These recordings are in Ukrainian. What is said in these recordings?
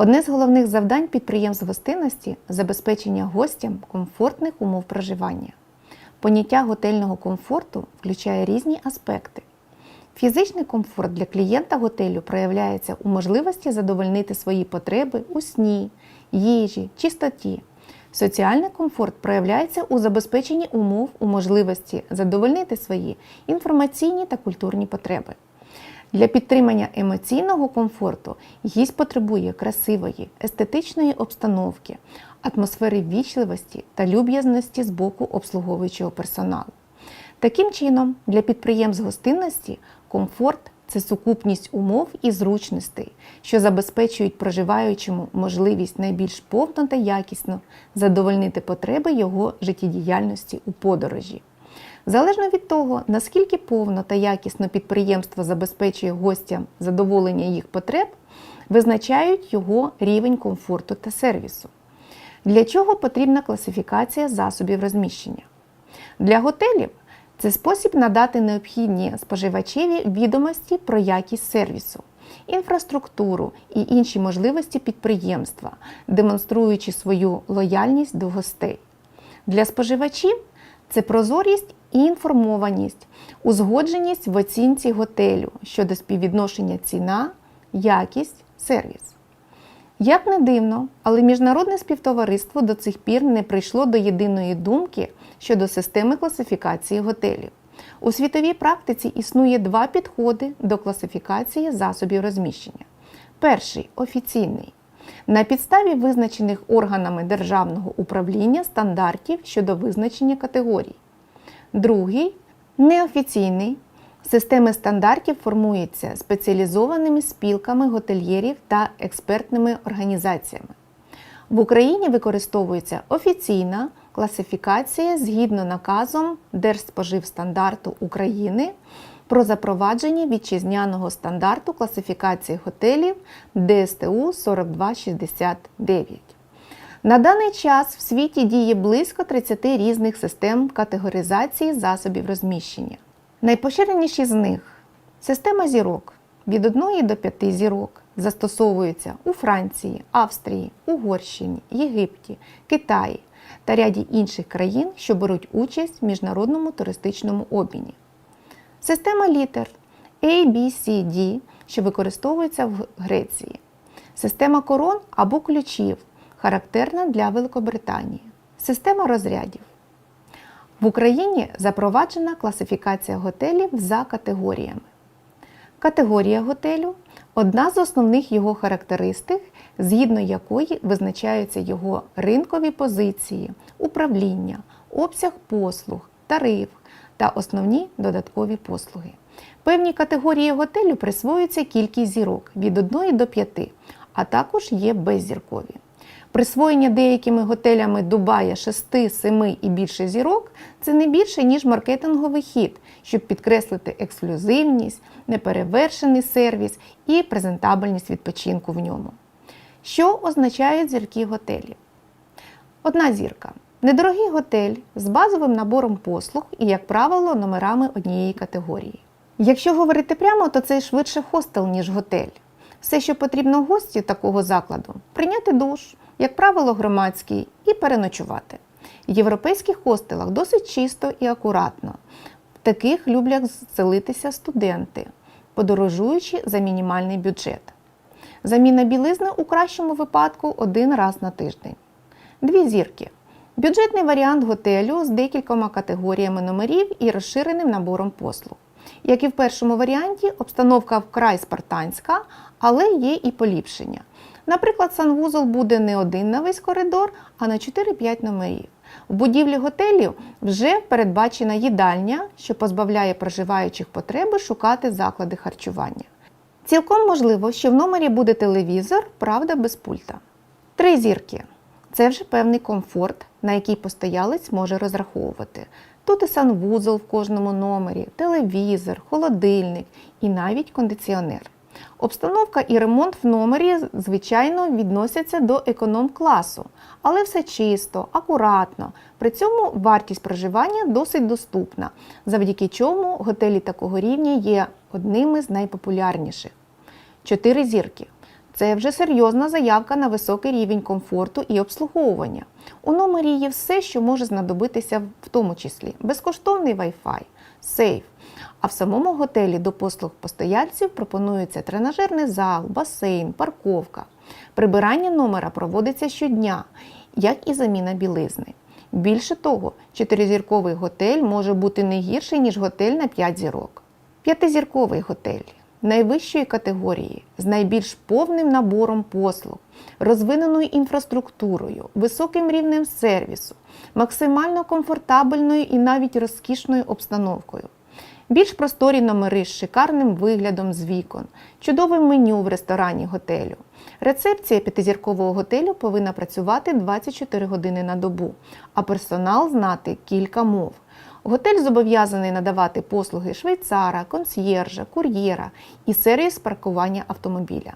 Одне з головних завдань підприємств гостинності забезпечення гостям комфортних умов проживання. Поняття готельного комфорту включає різні аспекти. Фізичний комфорт для клієнта готелю проявляється у можливості задовольнити свої потреби у сні, їжі, чистоті. Соціальний комфорт проявляється у забезпеченні умов у можливості задовольнити свої інформаційні та культурні потреби. Для підтримання емоційного комфорту гість потребує красивої, естетичної обстановки, атмосфери ввічливості та люб'язності з боку обслуговуючого персоналу. Таким чином, для підприємств гостинності комфорт це сукупність умов і зручностей, що забезпечують проживаючому можливість найбільш повно та якісно задовольнити потреби його життєдіяльності у подорожі. Залежно від того, наскільки повно та якісно підприємство забезпечує гостям задоволення їх потреб, визначають його рівень комфорту та сервісу. Для чого потрібна класифікація засобів розміщення? Для готелів це спосіб надати необхідні споживачеві відомості про якість сервісу, інфраструктуру і інші можливості підприємства, демонструючи свою лояльність до гостей. Для споживачів це прозорість інформованість, узгодженість в оцінці готелю щодо співвідношення ціна, якість, сервіс. Як не дивно, але міжнародне співтовариство до цих пір не прийшло до єдиної думки щодо системи класифікації готелів. У світовій практиці існує два підходи до класифікації засобів розміщення. Перший офіційний. На підставі визначених органами державного управління стандартів щодо визначення категорій. Другий неофіційний. Системи стандартів формуються спеціалізованими спілками готельєрів та експертними організаціями. В Україні використовується офіційна класифікація згідно наказом Держспоживстандарту України про запровадження вітчизняного стандарту класифікації готелів ДСТУ 4269. На даний час в світі діє близько 30 різних систем категоризації засобів розміщення. Найпоширеніші з них система зірок від 1 до 5 зірок застосовується у Франції, Австрії, Угорщині, Єгипті, Китаї та ряді інших країн, що беруть участь в міжнародному туристичному обміні. Система літер A, B, C, D, що використовується в Греції. Система корон або ключів, характерна для Великобританії. Система розрядів. В Україні запроваджена класифікація готелів за категоріями. Категорія готелю одна з основних його характеристик, згідно якої визначаються його ринкові позиції, управління, обсяг послуг, тариф та основні додаткові послуги. Певні категорії готелю присвоюється кількість зірок від 1 до 5, а також є беззіркові. Присвоєння деякими готелями Дубая 6, 7 і більше зірок це не більше, ніж маркетинговий хід, щоб підкреслити ексклюзивність, неперевершений сервіс і презентабельність відпочинку в ньому. Що означають зірки готелів? Одна зірка. Недорогий готель з базовим набором послуг і, як правило, номерами однієї категорії. Якщо говорити прямо, то це швидше хостел, ніж готель. Все, що потрібно гості такого закладу прийняти душ, як правило, громадський, і переночувати. В європейських хостелах досить чисто і акуратно. Таких люблять заселитися студенти, подорожуючи за мінімальний бюджет. Заміна білизни у кращому випадку один раз на тиждень. Дві зірки. Бюджетний варіант готелю з декількома категоріями номерів і розширеним набором послуг. Як і в першому варіанті, обстановка вкрай спартанська, але є і поліпшення. Наприклад, санвузол буде не один на весь коридор, а на 4-5 номерів. В будівлі готелів вже передбачена їдальня, що позбавляє проживаючих потреби шукати заклади харчування. Цілком можливо, що в номері буде телевізор, правда, без пульта. Три зірки це вже певний комфорт, на який постоялець може розраховувати. Тут і санвузол в кожному номері, телевізор, холодильник і навіть кондиціонер. Обстановка і ремонт в номері, звичайно, відносяться до економ-класу, але все чисто, акуратно. При цьому вартість проживання досить доступна, завдяки чому готелі такого рівня є одними з найпопулярніших. Чотири зірки. Це вже серйозна заявка на високий рівень комфорту і обслуговування. У номері є все, що може знадобитися в тому числі безкоштовний Wi-Fi, сейф. А в самому готелі до послуг постояльців пропонується тренажерний зал, басейн, парковка. Прибирання номера проводиться щодня, як і заміна білизни. Більше того, чотиризірковий готель може бути не гірший, ніж готель на 5 зірок. П'ятизірковий готель найвищої категорії з найбільш повним набором послуг, розвиненою інфраструктурою, високим рівнем сервісу, максимально комфортабельною і навіть розкішною обстановкою. Більш просторі номери з шикарним виглядом з вікон, чудове меню в ресторані готелю. Рецепція п'ятизіркового готелю повинна працювати 24 години на добу, а персонал знати кілька мов. Готель зобов'язаний надавати послуги швейцара, консьєржа, кур'єра і сервіс паркування автомобіля.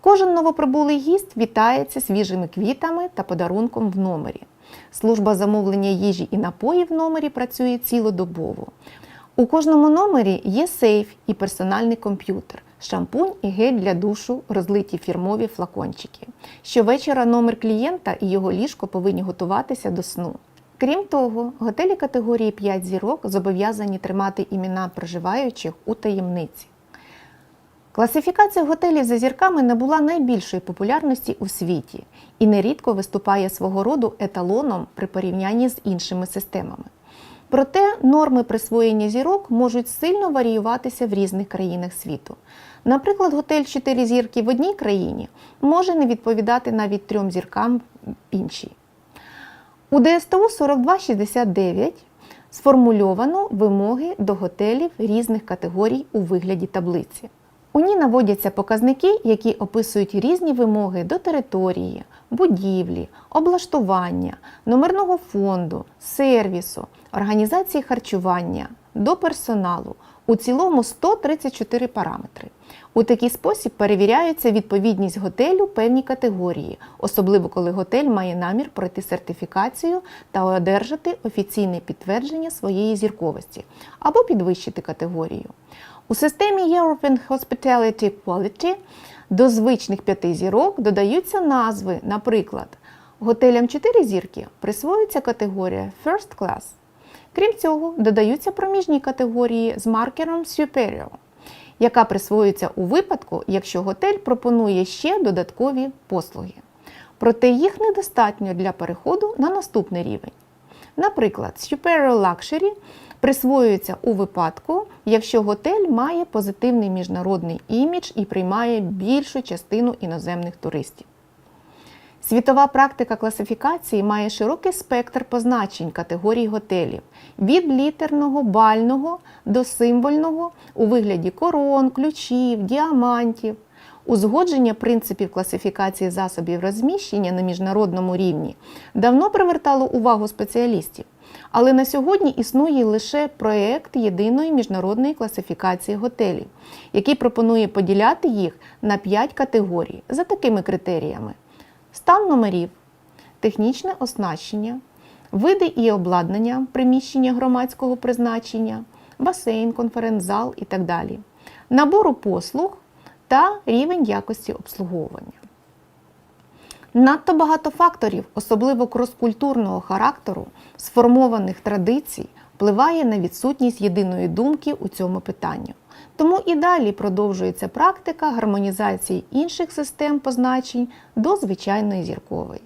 Кожен новоприбулий гість вітається свіжими квітами та подарунком в номері. Служба замовлення їжі і напоїв в номері працює цілодобово. У кожному номері є сейф і персональний комп'ютер, шампунь і гель для душу, розлиті фірмові флакончики. Щовечора номер клієнта і його ліжко повинні готуватися до сну. Крім того, готелі категорії 5 зірок зобов'язані тримати імена проживаючих у таємниці. Класифікація готелів за зірками набула найбільшої популярності у світі і нерідко виступає свого роду еталоном при порівнянні з іншими системами. Проте норми присвоєння зірок можуть сильно варіюватися в різних країнах світу. Наприклад, готель 4 зірки в одній країні може не відповідати навіть трьом зіркам в іншій. У ДСТУ 4269 сформульовано вимоги до готелів різних категорій у вигляді таблиці. У ній наводяться показники, які описують різні вимоги до території, будівлі, облаштування, номерного фонду, сервісу, організації харчування, до персоналу. У цілому 134 параметри. У такий спосіб перевіряється відповідність готелю певній категорії, особливо коли готель має намір пройти сертифікацію та одержати офіційне підтвердження своєї зірковості або підвищити категорію. У системі European Hospitality Quality до звичних п'яти зірок додаються назви, наприклад, готелям 4 зірки присвоюється категорія First Class. Крім цього, додаються проміжні категорії з маркером Superior, яка присвоюється у випадку, якщо готель пропонує ще додаткові послуги. Проте їх недостатньо для переходу на наступний рівень. Наприклад, Superior Luxury присвоюється у випадку, якщо готель має позитивний міжнародний імідж і приймає більшу частину іноземних туристів. Світова практика класифікації має широкий спектр позначень категорій готелів. Від літерного, бального до символьного у вигляді корон, ключів, діамантів. Узгодження принципів класифікації засобів розміщення на міжнародному рівні давно привертало увагу спеціалістів, але на сьогодні існує лише проєкт єдиної міжнародної класифікації готелів, який пропонує поділяти їх на 5 категорій за такими критеріями: стан номерів, технічне оснащення, види і обладнання приміщення громадського призначення, басейн, конференц-зал і так далі, набору послуг та рівень якості обслуговування. Надто багато факторів, особливо кроскультурного характеру, сформованих традицій, впливає на відсутність єдиної думки у цьому питанні тому і далі продовжується практика гармонізації інших систем позначень до звичайної зіркової.